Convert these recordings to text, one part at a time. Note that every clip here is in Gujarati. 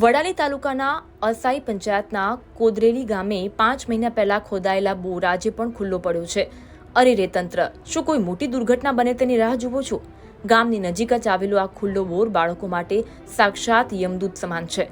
વડાલી તાલુકાના અસાઈ પંચાયતના કોદરેલી ગામે પાંચ મહિના પહેલા ખોદાયેલા બોર આજે પણ ખુલ્લો પડ્યો છે. અરે રે તંત્ર, શું કોઈ મોટી દુર્ઘટના બને તેની રાહ જુઓ છો? ગામની નજીક જ આવેલો આ ખુલ્લો બોર બાળકો માટે સાક્ષાત યમદૂત સમાન છે.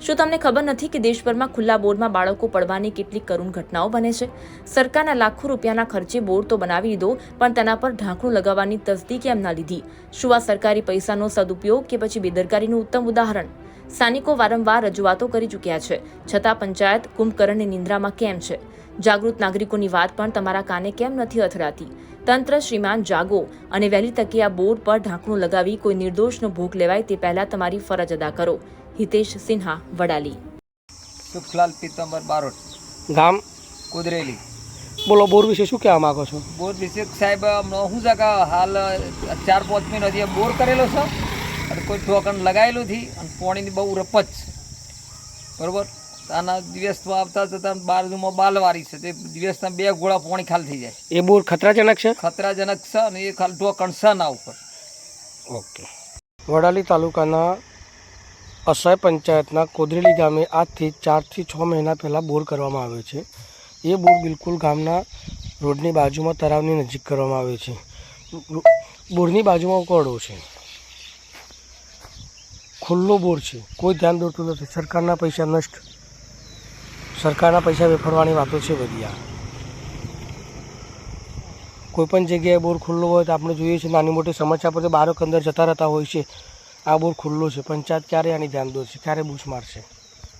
શું તમને ખબર નથી કે દેશભરમાં ખુલ્લા બોરમાં બાળકો પડવાની કેટલીક કરુણ ઘટનાઓ બને છે? સરકારના લાખો રૂપિયાના ખર્ચે બોર તો બનાવી દીધો, પણ તેના પર ઢાંકણું લગાવવાની તસ્દી કેમ ના લીધી. શું આ સરકારી પૈસાનો સદુપયોગ કે પછી બેદરકારીનું ઉત્તમ ઉદાહરણ? સ્થાનિકો વારંવાર રજૂઆતો કરી ચૂક્યા છે. છતાં પંચાયત કુંભકર્ણની નિંદ્રામાં કેમ છે? જાગૃત નાગરિકોની વાત પણ તમારા કાને કેમ નથી અથડાતી? તંત્ર શ્રીમાન જાગો અને વહેલી તકે આ બોર્ડ પર ઢાંકણું લગાવી કોઈ નિર્દોષનો ભોગ લેવાય તે પહેલા તમારી ફરજ અદા કરો. હિતેશ સિન્હા વડાલી. સુખલાલ પીતંબર બારોટ. ગામ? કુદરેલી. બોલો બોર વિશે શું કહેવા માગો છો? બોર વિશે સાહેબ હું જગા હાલ ચાર પાંચ મહિનાથી બોર કરેલો છે. અને કોઈ ઠોકણ લગાવેલું થી અને પોણીની બહુ રપત છે. બરાબર? આના દિવસમાં આવતા જતા બાજુમાં બાલવારી છે. તે દિવસના બે ગોળા પોણી ખાલી થઈ જાય. એ બોર ખતરાજનક છે? ખતરાજનક છે અને એ ખાલી ટોકન છે ના ઉપર. ઓકે. વડાલી તાલુકાના અસય પંચાયતના કોદરેલી ગામે આજથી ચારથી છ મહિના પહેલાં બોર કરવામાં આવ્યો છે. એ બોર બિલકુલ ગામના રોડની બાજુમાં તળાવની નજીક કરવામાં આવ્યો છે. બોરની બાજુમાં ઉકરડો છે. ખુલ્લો બોર છે. કોઈ ધ્યાન દોરતું નથી. સરકારના પૈસા નષ્ટ. સરકારના પૈસા વેફરવાની વાતો છે બધી આ. કોઈ પણ જગ્યાએ બોર ખુલ્લો હોય તો આપણે જોઈએ છીએ નાની મોટી સમસ્યા પર બાળક અંદર જતા રહેતા હોય છે. આ બોર ખુલ્લો છે. પંચાયત ક્યારે આની ધ્યાન દોરશે? ક્યારે બૂચ મારશે